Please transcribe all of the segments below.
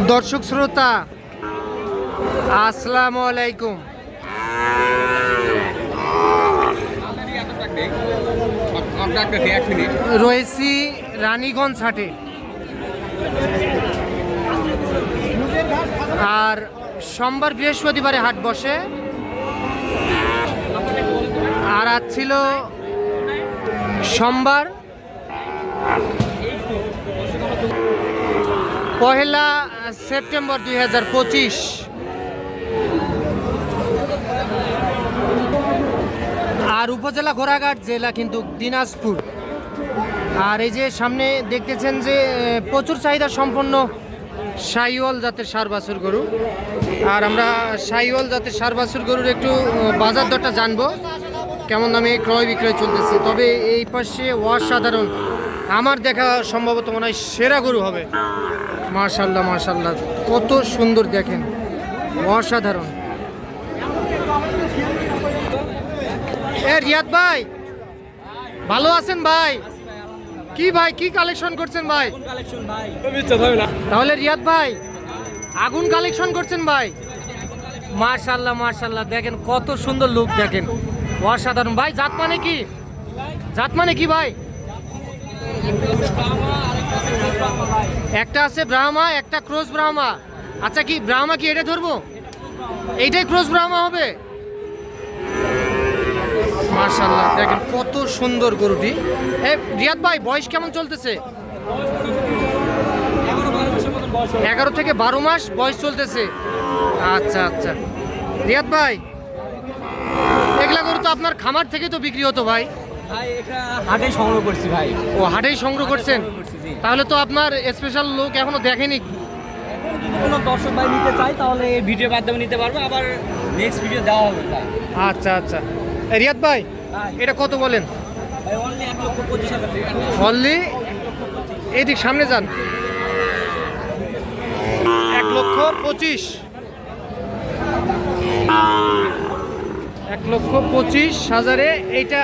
দর্শক শ্রোতা, আসসালামু আলাইকুম। রয়েছি রানীগঞ্জ হাটে। আর সোমবার বৃহস্পতিবারে হাট বসে। আর আজ ছিল সোমবার। পহেলা সেপ্টেম্বর দুই হাজার পঁচিশ। আর উপজেলা ঘোড়াঘাট জেলা কিন্তু দিনাজপুর। আর এই যে সামনে দেখতেছেন যে প্রচুর চাহিদা সম্পন্ন সাইওয়াল জাতের সার বাছুর গরু। আর আমরা সাইওয়াল জাতের সার বাছুর গরুর একটু বাজার দরটা জানব, কেমন দামে ক্রয় বিক্রয় চলতেছে। তবে এই পাশে অসাধারণ, আমার দেখা সম্ভবত মনে হয় সেরা গরু হবে। মার্শাল্লাহ মার্শাল্লাহ কত সুন্দর দেখেন। অসাধারণ। এ রিয়াদ ভাই। ভালো আছেন ভাই? কি ভাই কি কালেকশন করছেন ভাই? তাহলে রিয়াদ ভাই আগুন কালেকশন করছেন ভাই? মার্শাল্লাহ মার্শাল্লাহ দেখেন কত সুন্দর লুক দেখেন। অসাধারণ। ভাই জাত মানে কি? জাত মানে কি ভাই? একটা আছে ব্রাহ্মা একটা ক্রোস ব্রাহ্মা আচ্ছা কি ব্রাহ্মা কি এটা ধরবো? এইটাই ক্রোস ব্রাহ্মা হবে? মার্শাল্লাহ দেখেন কত সুন্দর গরুটি। এ, রিয়াদ ভাই, বয়স কেমন চলতেছে? এগারো থেকে বারো মাস বয়স চলতেছে। আচ্ছা আচ্ছা। রিয়াদ ভাই, এগুলা গরু তো আপনার খামার থেকে তো বিক্রি হতো ভাই। ভাই এটা হাটে সংগ্রহ করছি ভাই। ও হাটেই সংগ্রহ করছেন? তাহলে তো আপনার স্পেশাল লোক এখনও দেখেনি। কোনো দর্শক ভাই নিতে চাই তাহলে এই ভিডিও মাধ্যমে নিতে পারবে। আবার নেক্সট ভিডিও দেওয়া হবে ভাই। আচ্ছা আচ্ছা। রিয়াদ ভাই ভাই এটা কত বলেন? অনলি এইদিক সামনে যান। এক লক্ষ পঁচিশ। এক লক্ষ পঁচিশ হাজারে এইটা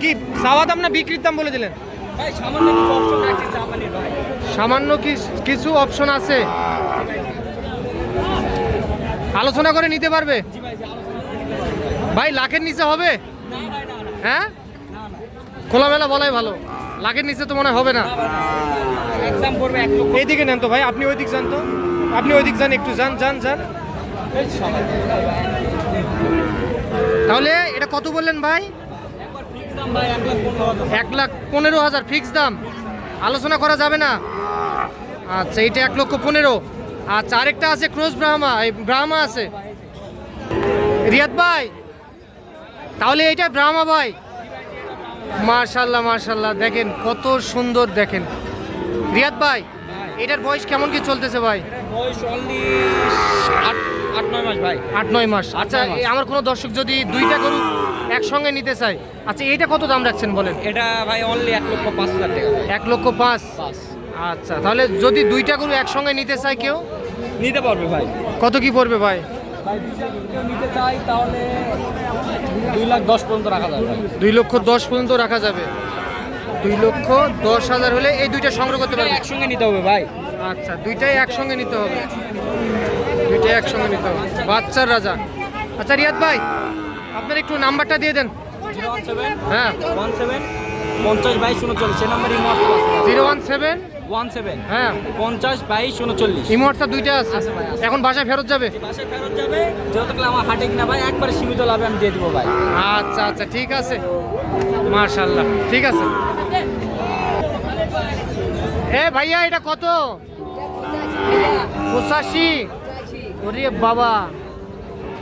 কি চাওয়া দাম না বিক্রির দাম বলে দিলেন? ভাই সামান্য কিছু অপশন রাখছি জাপানির ভাই। সামান্য কি- কিছু অপশন আছে? আলোচনা করে নিতে পারবে? জি ভাই আলোচনা ভাই লাখের নিচে হবে? না ভাই না না। হ্যাঁ? না না। খোলামেলা বলাই ভালো। লাখের নিচে তো মনে হয় হবে না। এইদিকে নেন তো ভাই আপনি ওই দিক যান তো। আপনি ওই দিক যান একটু যান যান যান। তাহলে এটা কত বললেন ভাই একবার ফিক্স দাম ভাই এক লাখ পনেরো হাজার ফিক্স দাম। আলোচনা করা যাবে না। আচ্ছা এইটা এক লক্ষ পনেরো। আচ্ছা আরেকটা আছে ক্রোজ ব্রাহ্মা এই ব্রাহ্মা আছে। রিয়াদ ভাই তাহলে এইটা ব্রাহ্মা ভাই। মার্শাল্লাহ মার্শাল্লাহ দেখেন কত সুন্দর দেখেন। রিয়াদ ভাই এটার বয়স কেমন কি চলতেছে ভাই? বয়স অনলি আট নয় মাস ভাই। আট নয় মাস। আচ্ছা আমার কোনো দর্শক যদি দুইটা গরু একসঙ্গে নিতে চায় আচ্ছা এইটা কত দাম রাখছেন বলেন? এটা ভাই অনলি এক লক্ষ পাঁচ হাজার টাকা। এক লক্ষ পাঁচ? আচ্ছা তাহলে যদি দুইটা গরু একসঙ্গে নিতে চায় কেউ? নিতে পারবে ভাই। কত কি পড়বে ভাই? নিতে চাই তাহলে দুই লাখ দশ পর্যন্ত রাখা যাবে দুই লক্ষ দশ পর্যন্ত রাখা যাবে। দুই লক্ষ দশ হাজার হলে এই দুইটা সংগ্রহ করতে পারবে? একসঙ্গে নিতে হবে ভাই। আচ্ছা দুইটাই একসঙ্গে নিতে হবে। দুইটাই একসঙ্গে নিতে হবে। বাচ্চার রাজা। আচ্ছা রিয়াদ ভাই, আপনার একটু নাম্বারটা দিয়ে দেন। হ্যাঁ। ওয়ান সেভেন পঞ্চাশ বাইশ উনচল্লিশ zero one seven one seven হ্যাঁ। পঞ্চাশ বাইশ উনচল্লিশ দুইটা আছে। এখন বাসায় ফেরত যাবে? আমার হাটে ভাই সীমিত আমি দিয়ে দেবো ভাই আচ্ছা আচ্ছা ঠিক আছে। মার্শাল্লাহ ঠিক আছে। এ ভাইয়া, এটা কত? পঁচাশি। ওরে বাবা।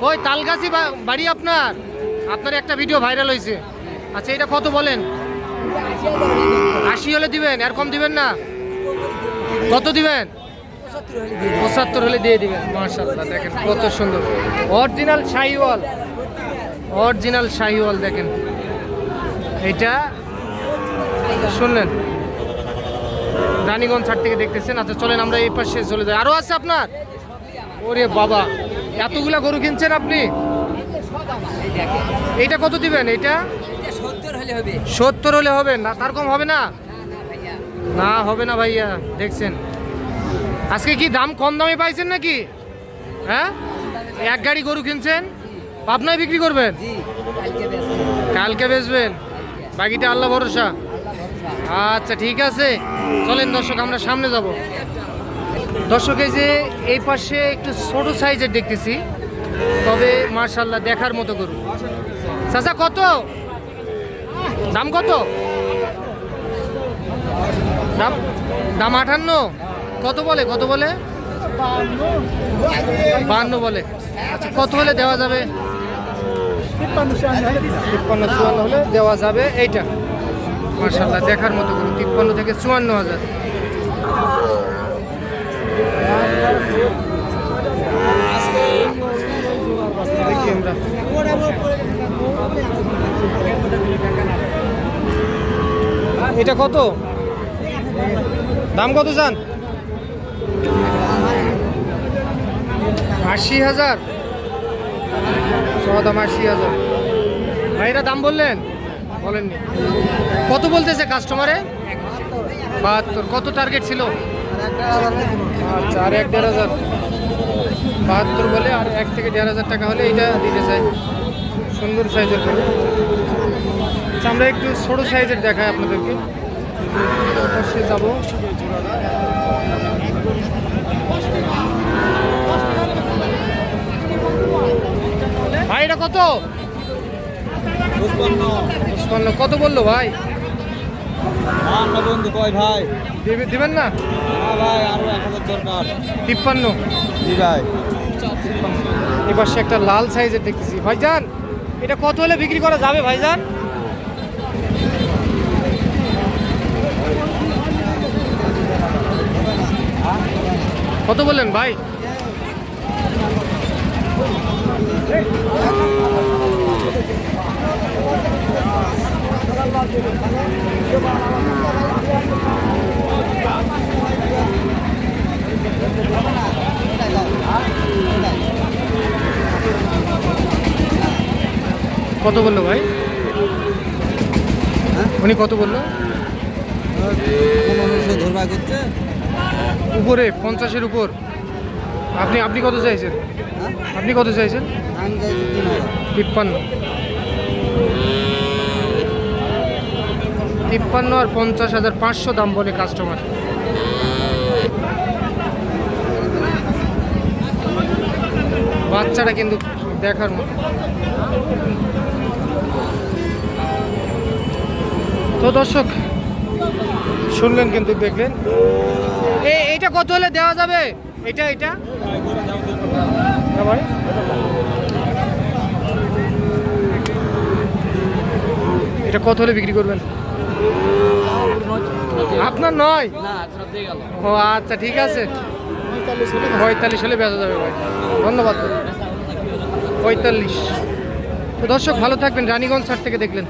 কই, তালগাছি বাড়ি আপনার? আপনার একটা ভিডিও ভাইরাল হয়েছে আচ্ছা এটা কত বলেন? আশি হলে দিবেন, আর কম দিবেন না? কত দিবেন? পঁচাত্তর হলে দিয়ে দিবেন। মার্শাল্লাহ দেখেন কত সুন্দর। অরিজিনাল শাহিওয়াল। অরিজিনাল শাহিওয়াল, দেখেন। এটা শুনলেন? রানীগঞ্জ ছাড় থেকে দেখতেছেন। আচ্ছা চলেন আমরা এই পাশে চলে যাই। আরও আছে আপনার? ওরে বাবা, এতগুলা গরু কিনছেন আপনি? এইটা কত দিবেন এইটা? সত্তর হলে হবে, না, তার কম হবে না? না, হবে না ভাইয়া, দেখছেন। আজকে কি দাম কম দামে পাইছেন নাকি? হ্যাঁ? এক গাড়ি গরু কিনছেন? পাবনায় বিক্রি করবেন? কালকে বেচবেন। বাকিটা আল্লাহ ভরসা। আচ্ছা ঠিক আছে। চলেন দর্শক, আমরা সামনে যাব। দর্শক এই যে এই পাশে একটু ছোট সাইজের দেখতেছি তবে মার্শাল্লাহ দেখার মতো গরু। চাচা কত? দাম কত? দাম দাম আটান্ন? কত বলে কত বলে? বান্ন বলে। আচ্ছা কত হলে দেওয়া যাবে? তিপ্পান্ন চুয়ান্ন হলে দেওয়া যাবে এইটা। মার্শাল্লাহ দেখার মতো গরু তিপ্পান্ন থেকে চুয়ান্ন হাজার। এটা কত? দাম কত চান? আশি হাজার। দাম আশি হাজার। ভাইরা দাম বললেন? বলেননি। কত বলতেছে কাস্টমারে বাহাত্তর। কত টার্গেট ছিল? আচ্ছা আর এক দেড় হাজার। বাহাত্তর বলে আর এক থেকে দেড় হাজার টাকা হলে এইটা দিতে চাই। সুন্দর সাইজের আচ্ছা আমরা একটু ছোট সাইজের দেখাই আপনাদেরকে। অবশ্যই যাব। ভাই, এটা কত? কত বলল ভাই? আমরা বন্ধু কয় ভাই? দিবেন না? ভাই আরও এক হাজার দরকার। তিপ্পান্ন। জি ভাই। এই পাশে একটা লাল সাইজের দেখতেছি। ভাইজান এটা কত হলে বিক্রি করা যাবে ভাইজান? কত বললেন ভাই? কত বলল ভাই? উনি কত বলল? উপরে পঞ্চাশের উপর। আপনি আপনি কত চাইছেন? আপনি কত চাইছেন? তিপ্পান্ন। তিপ্পান্ন আর পঞ্চাশ হাজার পাঁচশো দাম বলে কাস্টমার বাচ্চাটা কিন্তু দেখার মতো। তো দর্শক শুনলেন কিন্তু দেখলেন। এই এইটা কত হলে দেওয়া যাবে? এটা এটা? ভাই এটা কত হলে বিক্রি করবেন? আপনার নয়? ও আচ্ছা ঠিক আছে। পঁয়তাল্লিশ হলে বেচা যাবে ভাই। ধন্যবাদ। পঁয়তাল্লিশ। তো দর্শক ভালো থাকবেন। রানীগঞ্জ স্যার থেকে দেখলেন।